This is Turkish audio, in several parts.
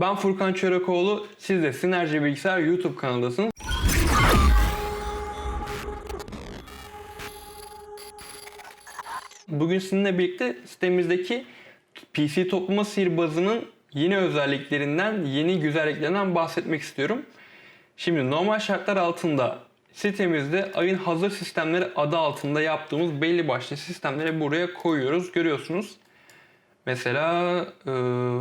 Ben Furkan Çörekoğlu, siz de Sinerji Bilgisayar YouTube kanalındasınız. Bugün sizinle birlikte sitemizdeki PC toplama sihirbazının yeni özelliklerinden, yeni güzelliklerinden bahsetmek istiyorum. Şimdi normal şartlar altında sitemizde ayın hazır sistemleri adı altında yaptığımız belli başlı sistemleri buraya koyuyoruz. Görüyorsunuz. Mesela e,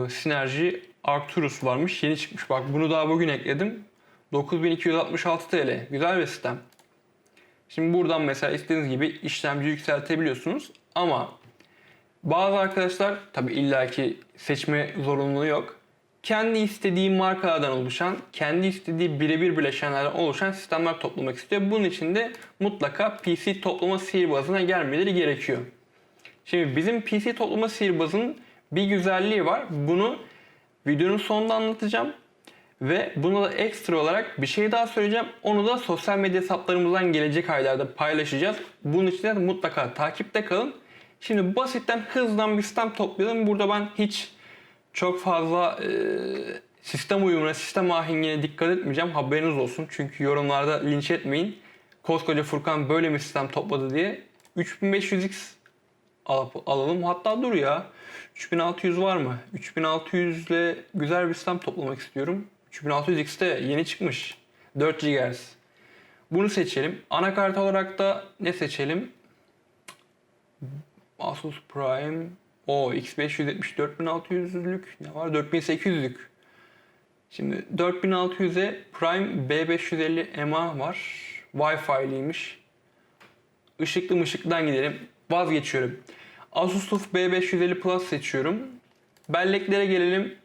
Sinerji Arcturus varmış. Yeni çıkmış. Bak bunu daha bugün ekledim. 9266 TL. Güzel bir sistem. Şimdi buradan mesela istediğiniz gibi işlemci yükseltebiliyorsunuz. Ama bazı arkadaşlar tabi illaki seçme zorunluluğu yok. Kendi istediği markalardan oluşan, kendi istediği birebir bileşenlerden oluşan sistemler toplamak istiyor. Bunun için de mutlaka PC toplama sihirbazına gelmeleri gerekiyor. Şimdi bizim PC toplama sihirbazının bir güzelliği var. Bunu videonun sonunda anlatacağım. Ve buna da ekstra olarak bir şey daha söyleyeceğim. Onu da sosyal medya hesaplarımızdan gelecek aylarda paylaşacağız. Bunun için de mutlaka takipte kalın. Şimdi basitten hızdan bir sistem toplayalım. Burada ben hiç çok fazla e, sistem uyumuna, sistem ahengine dikkat etmeyeceğim. Haberiniz olsun. Çünkü yorumlarda linç etmeyin. Koskoca Furkan böyle mi sistem topladı diye. 3500X alalım. Hatta dur ya. 3600 var mı? 3600 ile güzel bir sistem toplamak istiyorum. 3600X de yeni çıkmış. 4 GHz. Bunu seçelim. Anakart olarak da ne seçelim? Asus Prime. O X570 4600'lük ne var? 4800'lük. Şimdi 4600'e Prime B550 MA var. Wi-Fi'liymiş. Işıklı mışıklıdan gidelim. Vazgeçiyorum. Asus TUF B550 Plus seçiyorum. Belleklere gelelim.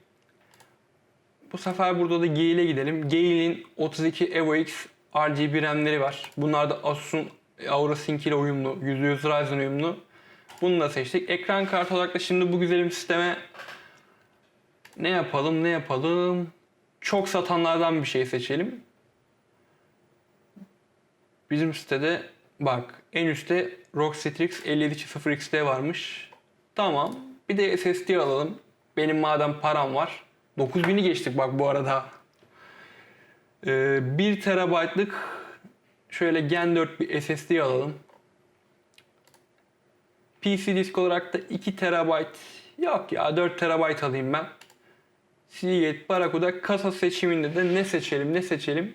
Bu sefer burada da Gale'e gidelim. Gale'in 32 Evo X RGB RAM'leri var. Bunlar da Asus'un Aura Sync ile uyumlu. %100 Ryzen uyumlu. Bunu da seçtik. Ekran kartı olarak da şimdi bu güzelim sisteme ne yapalım ne yapalım. Çok satanlardan bir şey seçelim. Bizim sitede bak en üstte ROG Strix 5700XT varmış. Tamam. Bir de SSD alalım. Benim madem param var. 9000'i geçtik bak bu arada. Ee, 1 terabaytlık şöyle Gen 4 bir SSD alalım. PC disk olarak da 2 terabayt yok ya 4 terabayt alayım ben. Seagate, Barracuda kasa seçiminde de ne seçelim ne seçelim.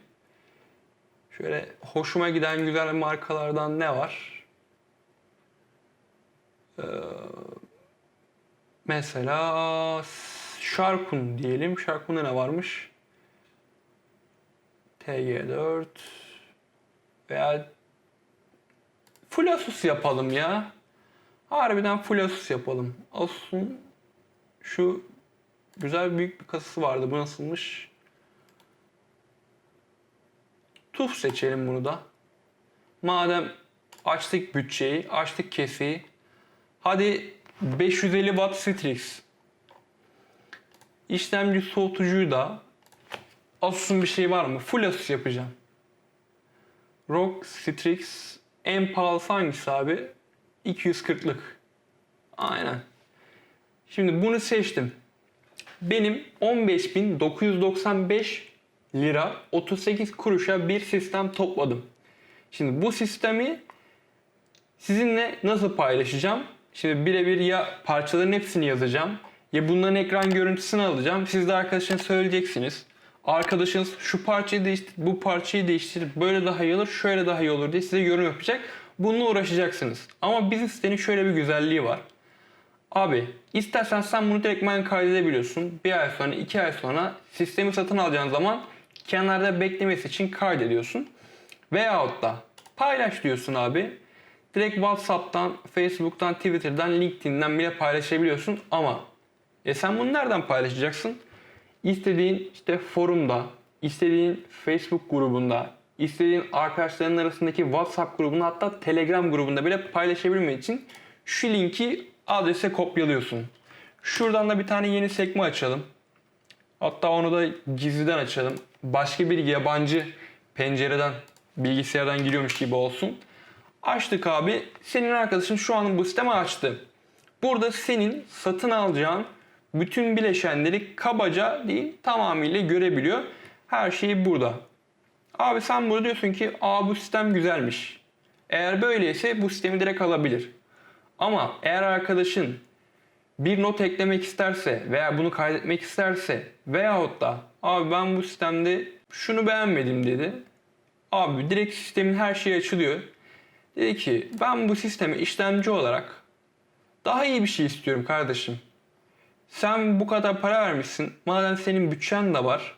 Şöyle hoşuma giden güzel markalardan ne var? Ee, mesela Sharp'un diyelim. Sharp'unda ne varmış? TG4 veya Full Asus yapalım ya. Harbiden Full Asus yapalım. Asus'un şu güzel büyük bir kasası vardı. Bu nasılmış? TUF seçelim bunu da. Madem açtık bütçeyi, açtık keseyi. Hadi 550 Watt Strix. İşlemci soğutucuyu da Asus'un bir şey var mı? Full Asus yapacağım. ROG Strix en pahalısı hangisi abi? 240'lık. Aynen. Şimdi bunu seçtim. Benim 15.995 lira 38 kuruşa bir sistem topladım. Şimdi bu sistemi sizinle nasıl paylaşacağım? Şimdi birebir ya parçaların hepsini yazacağım ya bunların ekran görüntüsünü alacağım. Siz de arkadaşına söyleyeceksiniz. Arkadaşınız şu parçayı değiştir, bu parçayı değiştir, böyle daha iyi olur, şöyle daha iyi olur diye size yorum yapacak. Bununla uğraşacaksınız. Ama bizim sitenin şöyle bir güzelliği var. Abi istersen sen bunu direktmen kaydedebiliyorsun. Bir ay sonra, iki ay sonra sistemi satın alacağın zaman kenarda beklemesi için kaydediyorsun. Veyahut da paylaş diyorsun abi. Direkt WhatsApp'tan, Facebook'tan, Twitter'dan, LinkedIn'den bile paylaşabiliyorsun. Ama e sen bunu nereden paylaşacaksın? İstediğin işte forumda, istediğin Facebook grubunda, istediğin arkadaşların arasındaki WhatsApp grubunda hatta Telegram grubunda bile paylaşabilmek için şu linki adrese kopyalıyorsun. Şuradan da bir tane yeni sekme açalım. Hatta onu da gizliden açalım. Başka bir yabancı pencereden, bilgisayardan giriyormuş gibi olsun. Açtık abi. Senin arkadaşın şu an bu sistemi açtı. Burada senin satın alacağın bütün bileşenleri kabaca değil tamamıyla görebiliyor. Her şey burada. Abi sen burada diyorsun ki Aa bu sistem güzelmiş. Eğer böyleyse bu sistemi direkt alabilir. Ama eğer arkadaşın bir not eklemek isterse veya bunu kaydetmek isterse veyahut da abi ben bu sistemde şunu beğenmedim dedi. Abi direkt sistemin her şeyi açılıyor. Dedi ki ben bu sisteme işlemci olarak daha iyi bir şey istiyorum kardeşim. Sen bu kadar para vermişsin. Madem senin bütçen de var.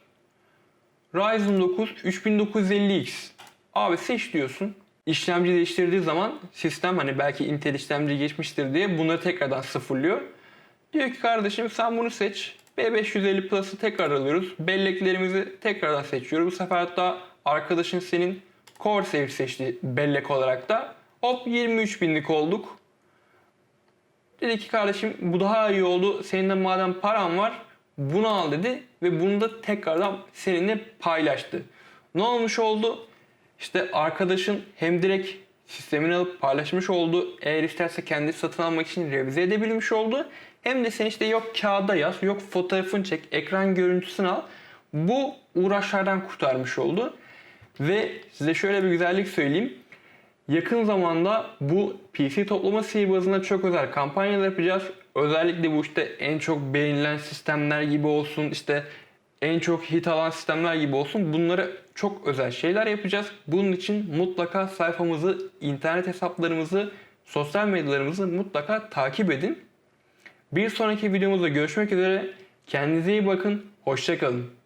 Ryzen 9 3950X. Abi seç diyorsun. İşlemci değiştirdiği zaman sistem hani belki Intel işlemci geçmiştir diye bunları tekrardan sıfırlıyor. Diyor ki kardeşim sen bunu seç. B550 Plus'ı tekrar alıyoruz. Belleklerimizi tekrardan seçiyoruz. Bu sefer hatta arkadaşın senin Corsair seçti bellek olarak da. Hop 23 binlik olduk. Dedi ki kardeşim bu daha iyi oldu. Senin de madem paran var bunu al dedi. Ve bunu da tekrardan seninle paylaştı. Ne olmuş oldu? İşte arkadaşın hem direkt sistemini alıp paylaşmış oldu. Eğer isterse kendi satın almak için revize edebilmiş oldu. Hem de sen işte yok kağıda yaz, yok fotoğrafını çek, ekran görüntüsünü al. Bu uğraşlardan kurtarmış oldu. Ve size şöyle bir güzellik söyleyeyim. Yakın zamanda bu PC toplama sihirbazına çok özel kampanyalar yapacağız. Özellikle bu işte en çok beğenilen sistemler gibi olsun, işte en çok hit alan sistemler gibi olsun. Bunlara çok özel şeyler yapacağız. Bunun için mutlaka sayfamızı, internet hesaplarımızı, sosyal medyalarımızı mutlaka takip edin. Bir sonraki videomuzda görüşmek üzere. Kendinize iyi bakın. Hoşçakalın.